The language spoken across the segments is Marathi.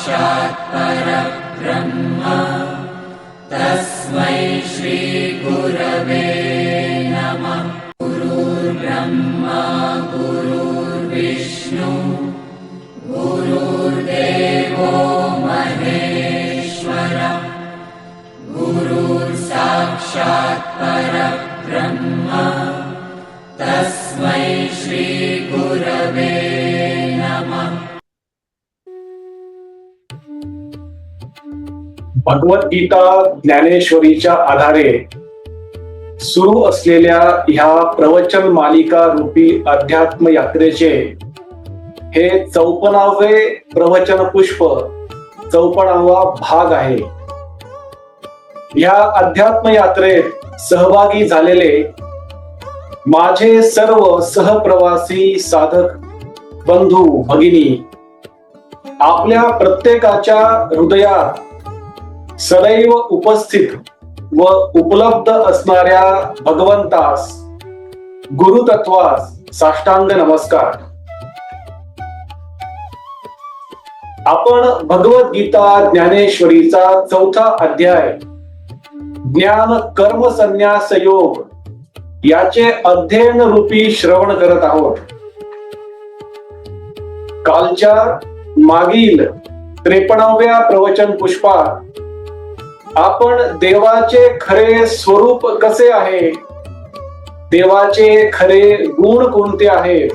गुरुर्साक्षात् परब्रह्म तस्मै श्रीगुरवे नमः। गुरुर्ब्रह्मा गुरुर्विष्णु। गुरुर्देवो महेश्वर। गुरुर्साक्षात् परब्रह्म तस्मै भगवद्गीता ज्ञानेश्वरीच्या आधारे सुरू असलेल्या ह्या प्रवचन मालिका रूपी अध्यात्म यात्रेचे हे चौपनावे प्रवचन पुष्प चौपनावा भाग आहे. या अध्यात्म यात्रेत सहभागी झालेले माझे सर्व सहप्रवासी साधक बंधू भगिनी आपल्या प्रत्येकाच्या हृदयात सदैव उपस्थित व उपलब्ध असणाऱ्या भगवंतास गुरुतत्वास साष्टांग नमस्कार. आपण भगवद्गीता ज्ञानेश्वरीचा चौथा अध्याय ज्ञान कर्म संन्यास योग याचे अध्ययन रूपी श्रवण करत आहोत. कालच्या मागील त्रेपणाव्या प्रवचन पुष्पात आपण देवाचे खरे स्वरूप कसे आहे? देवाचे खरे गुण कोणते आहे?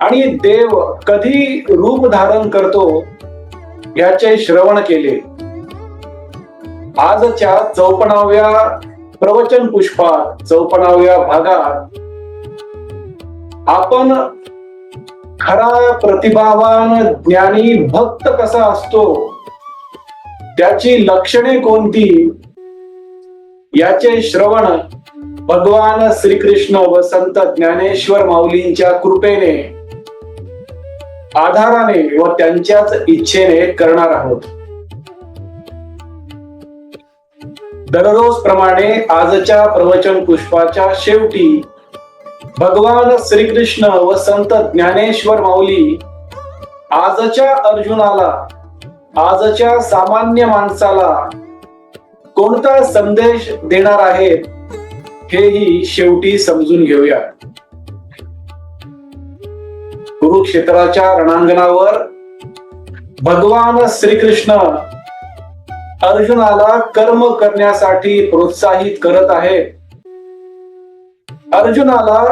आणि देव कधी रूप धारण करतो याचे श्रवण केले. आजच्या चौपणाव्या प्रवचन पुष्पात चौपणाव्या भागात आपण खरा प्रतिभावान ज्ञानी भक्त कसा असतो? त्याची लक्षणे कोणती? याचे श्रवण भगवान श्रीकृष्ण व संत ज्ञानेश्वर माऊलींच्या कृपेने आधाराने व त्यांच्याच इच्छेने करणार आहोत. दररोज प्रमाणे आजच्या प्रवचन पुष्पाच्या शेवटी भगवान श्रीकृष्ण व संत ज्ञानेश्वर माऊली आजच्या अर्जुनाला आजच्या सामान्य माणसाला कोणता संदेश देणार आहे हेही शेवटी समजून घेऊया. कुरुक्षेत्राच्या रणांगणावर भगवान श्रीकृष्ण अर्जुनाला कर्म करण्यासाठी प्रोत्साहित करत आहे अर्जुनाला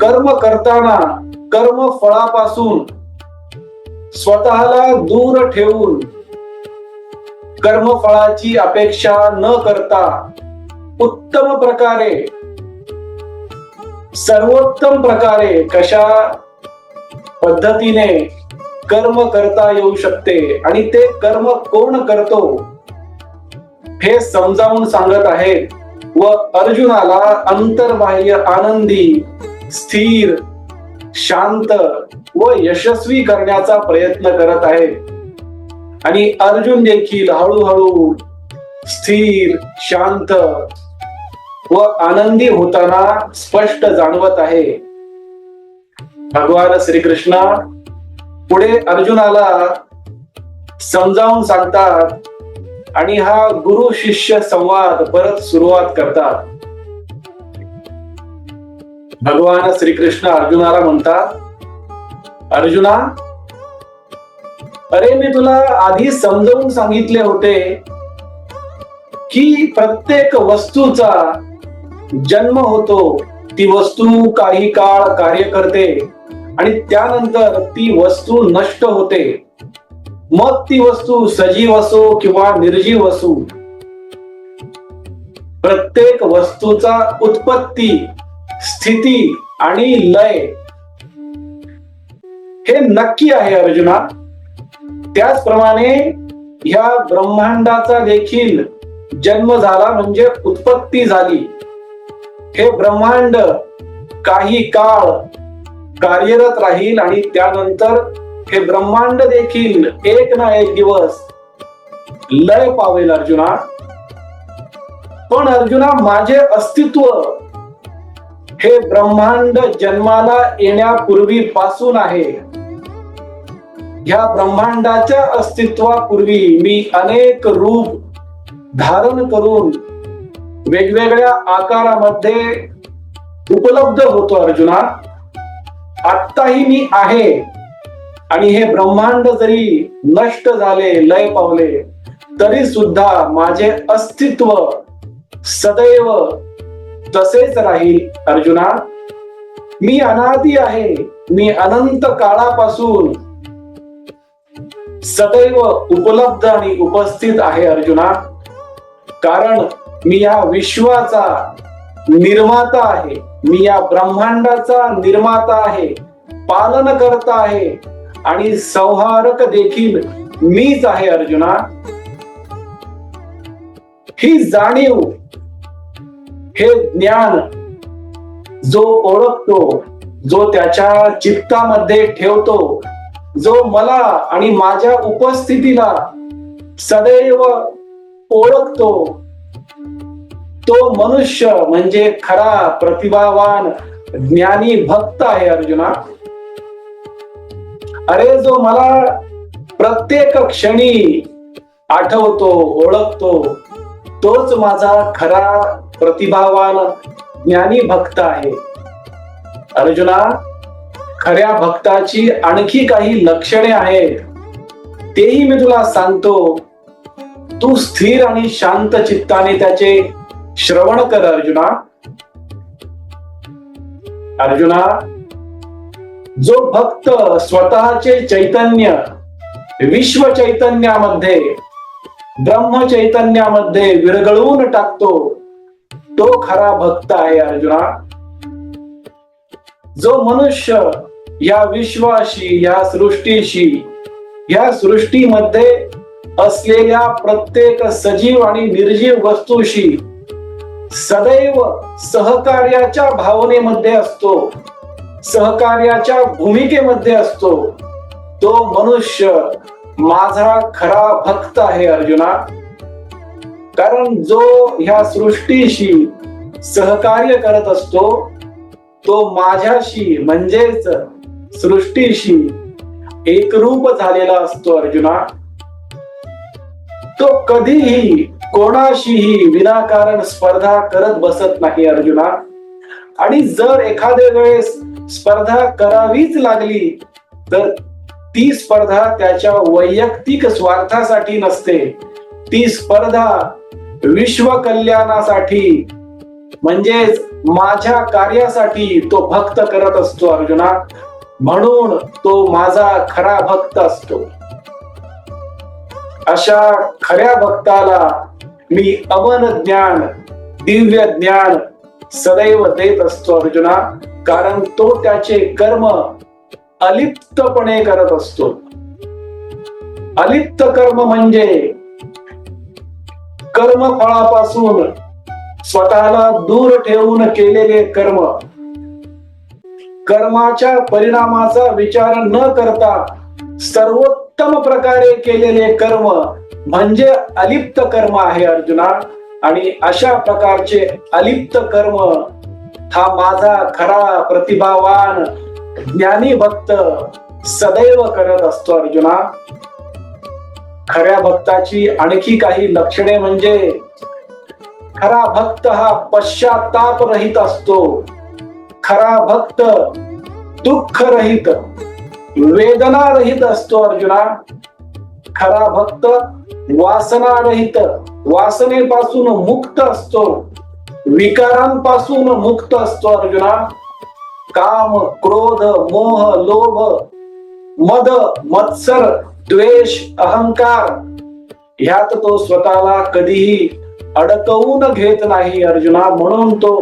कर्म करताना कर्म फळापासून स्वतःला दूर ठेवून कर्मफळाची अपेक्षा न करता उत्तम प्रकारे सर्वोत्तम प्रकारे कशा पद्धतीने कर्म करता येऊ शकते आणि ते कर्म कोण करतो हे समजावून सांगत आहेत. व अर्जुनाला अंतर्बाह्य आनंदी स्थिर शांत व यशस्वी करण्याचा प्रयत्न करत आहेत. आणि अर्जुन देखील हळूहळू स्थिर शांत व आनंदी होताना स्पष्ट जाणवत आहे. भगवान श्रीकृष्ण पुढे अर्जुनाला समजावून सांगतात आणि हा गुरु शिष्य संवाद परत सुरुवात करतात. भगवान श्रीकृष्ण अर्जुनाला म्हणतात अर्जुना अरे मी तुला आधी समजावून सांगितले होते की प्रत्येक वस्तूचा जन्म होतो ती वस्तू काही काळ कार्य करते आणि त्यानंतर ती वस्तू नष्ट होते. मग ती वस्तू सजीव असो किंवा निर्जीव असो प्रत्येक वस्तूचा उत्पत्ती स्थिती आणि लय हे नक्की आहे अर्जुना. त्याचप्रमाणे ह्या ब्रह्मांडाचा देखील जन्म झाला म्हणजे उत्पत्ती झाली. हे ब्रह्मांड काही काळ कार्यरत राहील आणि त्यानंतर हे ब्रह्मांड देखील एक ना एक दिवस लय पावेल अर्जुना. पण अर्जुना माझे अस्तित्व हे ब्रह्मांड जन्माला येण्यापूर्वीपासून आहे. ह्या ब्रह्मांडाच्या अस्तित्वापूर्वी मी अनेक रूप धारण करून वेगवेगळ्या आकारामध्ये उपलब्ध होतो अर्जुना. आत्ताही मी आहे आणि हे ब्रह्मांड जरी नष्ट झाले लय पावले तरी सुद्धा माझे अस्तित्व सदैव तसेच राहील अर्जुना. मी अनादी आहे. मी अनंत काळापासून सदैव उपलब्ध आणि उपस्थित आहे अर्जुना. कारण मी या विश्वाचा निर्माता आहे. मी या ब्रह्मांडाचा निर्माता आहे. पालन करता आहे. आणि संहारक देखील मीच आहे अर्जुना. ही जाणीव हे ज्ञान जो ओळखतो जो त्याच्या चित्तामध्ये ठेवतो जो मला आणि माझ्या उपस्थितीला सदैव ओळखतो तो मनुष्य म्हणजे खरा प्रतिभावान ज्ञानी भक्त आहे अर्जुना. अरे जो मला प्रत्येक क्षणी आठवतो ओळखतो तोच माझा खरा प्रतिभावान ज्ञानी भक्त आहे. अर्जुना खऱ्या भक्ताची आणखी काही लक्षणे आहेत. तेही मी तुला सांगतो. तू स्थिर आणि शांत चित्ताने त्याचे श्रवण कर अर्जुना. अर्जुना जो भक्त स्वतःचे चैतन्य विश्व चैतन्यामध्ये ब्रह्म चैतन्यामध्ये विरगळवून टाकतो तो खरा भक्त आहे अर्जुना. जो मनुष्य या विश्वाशी या सृष्टीशी या सृष्टीमध्ये असलेल्या प्रत्येक सजीव आणि निर्जीव वस्तूशी सदैव सहकार्याच्या भावनेमध्ये असतो सहकार्याच्या भूमिकेमध्ये असतो. तो मनुष्य माझा खरा भक्त आहे अर्जुना. कारण जो ह्या सृष्टीशी सहकार्य करत असतो तो माझ्याशी म्हणजेच सृष्टीशी एकरूप झालेला असतो अर्जुना. तो कधीही कोणाशीही विनाकारण स्पर्धा करत बसत नाही अर्जुना. आणि जर एखाद्या वेळेस स्पर्धा करावीच लागली तर ती स्पर्धा त्याच्या वैयक्तिक स्वार्थासाठी नसते. ती स्पर्धा विश्व कल्याणासाठी म्हणजेच माझ्या कार्यासाठी तो भक्त करत असतो अर्जुना. म्हणून तो माझा खरा भक्त असतो. अशा खऱ्या भक्ताला मी अमन ज्ञान दिव्य ज्ञान सदैव देत असतो अर्जुना कारण तो त्याचे कर्म अलिप्तपणे करत असतो. अलिप्त कर्म म्हणजे कर्म फळापासून स्वतःला दूर ठेवून केलेले कर्म. कर्माच्या परिणामाचा विचार न करता सर्वोत्तम प्रकारे केलेले कर्म म्हणजे अलिप्त कर्म आहे अर्जुना. आणि अशा प्रकारचे अलिप्त कर्म हा माझा खरा प्रतिभावान ज्ञानी भक्त सदैव करत असतो अर्जुना. खऱ्या भक्ताची आणखी काही लक्षणे म्हणजे खरा भक्त हा पश्चाताप रहित असतो. खरा भक्त दुःख रहित वेदना रहित असतो अर्जुना. खरा भक्त वासना रहित वासनेपासून मुक्त असतो. विकारांपासून मुक्त असतो अर्जुना. काम क्रोध मोह लोभ मद मत्सर द्वेष अहंकार ह्यात तो स्वतःला कधीही अडकवून घेत नाही अर्जुना म्हणून तो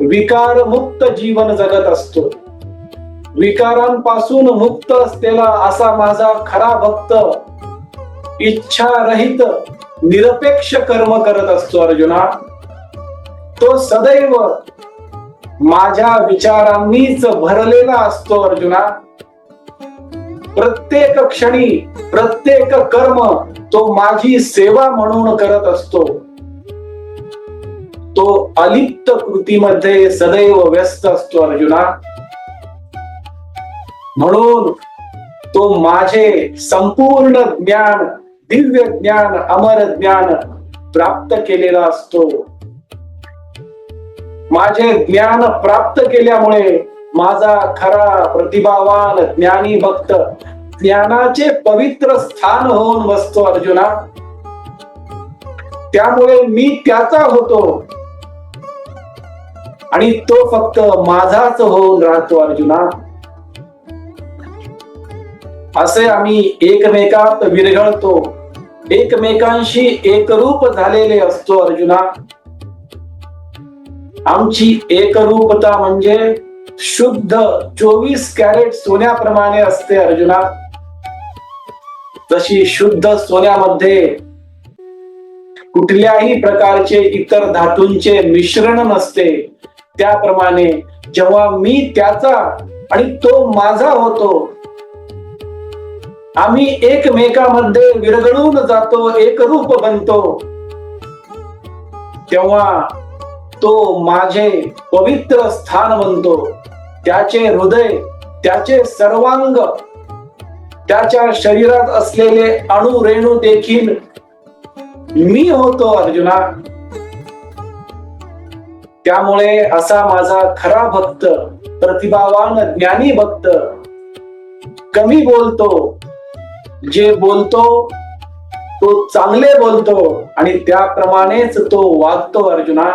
विकार मुक्त जीवन जगत असतो. विकारांपासून मुक्त असलेला असा माझा खरा भक्त इच्छारहित निरपेक्ष कर्म करत असतो अर्जुना तो सदैव माझ्या विचारांनीच भरलेला असतो अर्जुना प्रत्येक क्षणी प्रत्येक कर्म तो माझी सेवा म्हणून करत असतो. तो अलिप्त कृतीमध्ये सदैव व्यस्त असतो अर्जुना. म्हणून तो माझे संपूर्ण ज्ञान दिव्य ज्ञान अमर ज्ञान प्राप्त केलेला असतो. माझे ज्ञान प्राप्त केल्यामुळे माझा खरा प्रतिभावान ज्ञानी भक्त ज्ञानाचे पवित्र स्थान होऊन बसतो अर्जुना. त्यामुळे मी त्याचा होतो. आणि तो फक्त माझाच होऊन राहतो अर्जुना. असे आम्ही एकमेकात विरघळतो. एकमेकांशी एकरूप झालेले असतो अर्जुना. आमची एकरूपता म्हणजे शुद्ध चोवीस कॅरेट सोन्याप्रमाणे असते अर्जुना. जशी शुद्ध सोन्यामध्ये कुठल्याही प्रकारचे इतर धातूंचे मिश्रण नसते त्याप्रमाणे जेव्हा मी त्याचा आणि तो माझा होतो आम्ही एकमेकामध्ये विरघळून जातो एकरूप बनतो. तेव्हा तो माझे पवित्र स्थान बनतो. त्याचे हृदय त्याचे सर्वांग त्याच्या शरीरात असलेले अणु रेणू देखील मी होतो अर्जुना. त्यामुळे असा माझा खरा भक्त प्रतिभावान ज्ञानी भक्त कमी बोलतो. जे बोलतो तो चांगले बोलतो आणि त्याप्रमाणेच तो वागतो अर्जुना.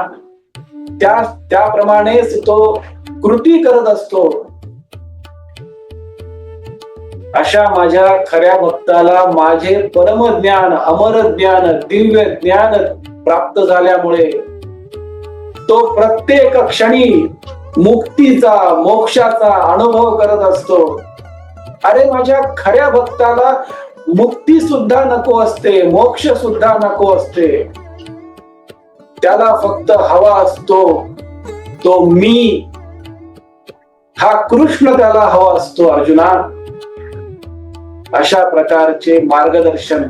त्या त्याप्रमाणेच तो कृती करत असतो. अशा माझ्या खऱ्या भक्ताला माझे परम ज्ञान अमर ज्ञान दिव्य ज्ञान प्राप्त झाल्यामुळे तो प्रत्येक क्षणी मुक्तीचा मोक्षाचा अनुभव करत असतो. अरे माझ्या खऱ्या भक्ताला मुक्ती सुद्धा नको असते मोक्ष सुद्धा नको असते. त्याला फक्त हवा असतो तो मी. हा कृष्ण त्याला हवा असतो अर्जुना. अशा प्रकारचे मार्गदर्शन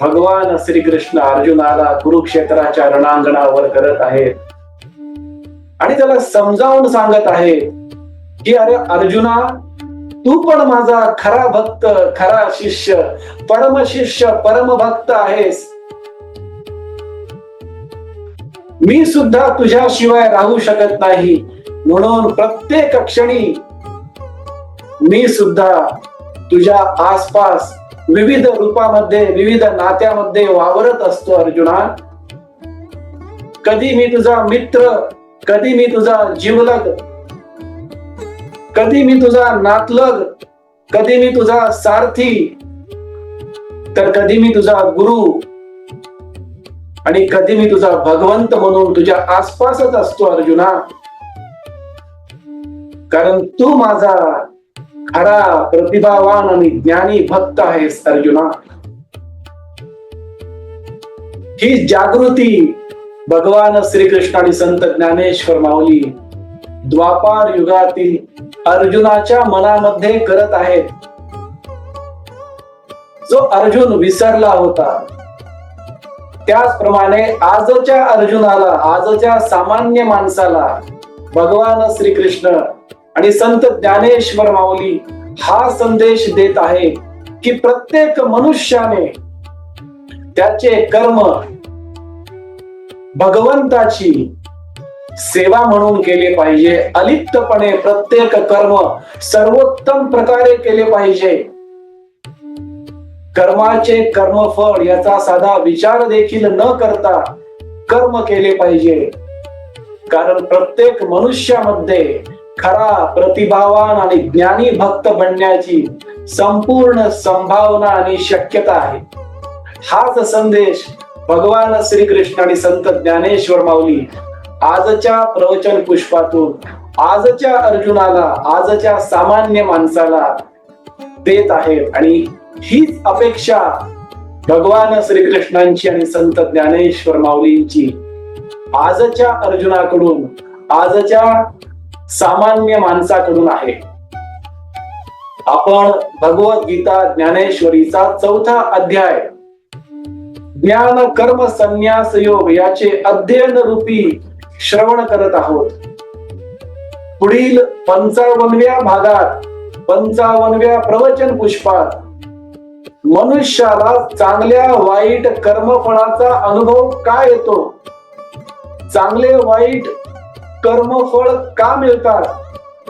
भगवान श्रीकृष्ण अर्जुनाला कुरुक्षेत्राच्या रणांगणावर करत आहेत. आणि त्याला समजावून सांगत आहे की अरे अर्जुना तू पण माझा खरा भक्त खरा शिष्य परम शिष्य परम भक्त आहेस. मी सुद्धा तुझ्याशिवाय राहू शकत नाही. म्हणून प्रत्येक क्षणी मी सुद्धा तुझ्या आसपास विविध रूपामध्ये विविध नात्यामध्ये वावरत असतो अर्जुना. कधी मी तुझा मित्र कधी मी तुझा जीवलग कधी मी तुझा नातलग कधी मी तुझा सारथी तर कधी मी तुझा गुरु आणि कधी मी तुझा भगवंत म्हणून तुझ्या आसपासच असतो अर्जुना. कारण तू माझा खरा प्रतिभावान आणि ज्ञानी भक्त आहेस अर्जुना. ही जागृती भगवान श्रीकृष्ण आणि संत ज्ञानेश्वर माऊली द्वापार युगातील अर्जुनाच्या मनामध्ये करत आहेत. जो अर्जुन विसरला होता त्याचप्रमाणे आजच्या अर्जुनाला आजच्या सामान्य माणसाला भगवान श्रीकृष्ण आणि संत ज्ञानेश्वर माऊली हा संदेश देत आहे की प्रत्येक मनुष्याने त्याचे कर्म भगवंताची सेवा म्हणून केले पाहिजे. अलिप्तपणे प्रत्येक कर्म सर्वोत्तम प्रकारे केले पाहिजे. कर्माचे कर्मफळ याचा साधा विचार देखील न करता कर्म केले पाहिजे. कारण प्रत्येक मनुष्यामध्ये खरा प्रतिभावान आणि ज्ञानी भक्त बनण्याची संपूर्ण संभावना आणि शक्यता आहे. हाच संदेश भगवान श्रीकृष्ण आणि संत ज्ञानेश्वर माऊली आजच्या प्रवचन पुष्पातून आजच्या अर्जुनाला आजच्या सामान्य माणसाला देत आहेत. आणि हीच अपेक्षा भगवान श्रीकृष्णांची आणि संत ज्ञानेश्वर माऊलींची आजच्या अर्जुनाकडून आजच्या सामान्य माणसाकडून आहे. आपण भगवद्गीता ज्ञानेश्वरीचा चौथा अध्याय ज्ञान कर्म संन्यास योग याचे अध्ययन रूपी श्रवण करत आहोत. पुढील पंचावनव्या भागात पंचावनव्या प्रवचन पुष्पात मनुष्याला चांगल्या वाईट कर्मफळाचा अनुभव का येतो? चांगले वाईट कर्मफळ का मिळतात?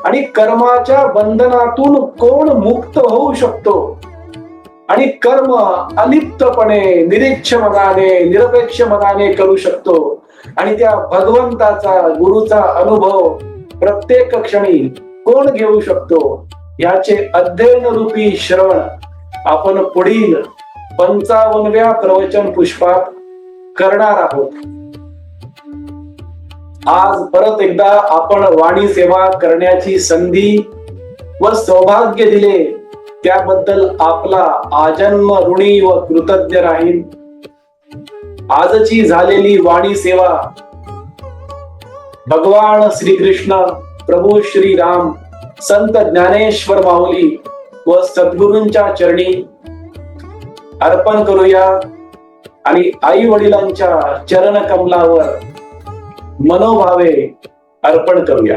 आणि कर्माच्या बंधनातून कोण मुक्त होऊ शकतो? आणि कर्म अलिप्तपणे निरीक्ष मनाने निरपेक्ष मनाने करू शकतो. आणि त्या भगवंताचा गुरुचा अनुभव प्रत्येक क्षणी कोण घेऊ शकतो? याचे अध्ययन रूपी श्रवण आपण पुढील पंचावनव्या प्रवचन पुष्पात करणार आहोत. आज परत एकदा आपण वाणी सेवा करण्याची संधी व सौभाग्य दिले. त्याबद्दल आपला आजन्म ऋणी व कृतज्ञ राहील आजची झालेली वाणी सेवा भगवान श्रीकृष्ण प्रभू श्रीराम संत ज्ञानेश्वर माऊली व सद्गुरूंच्या चरणी अर्पण करूया आणि आई वडिलांच्या चरण कमलावर मनोभावे अर्पण करूया.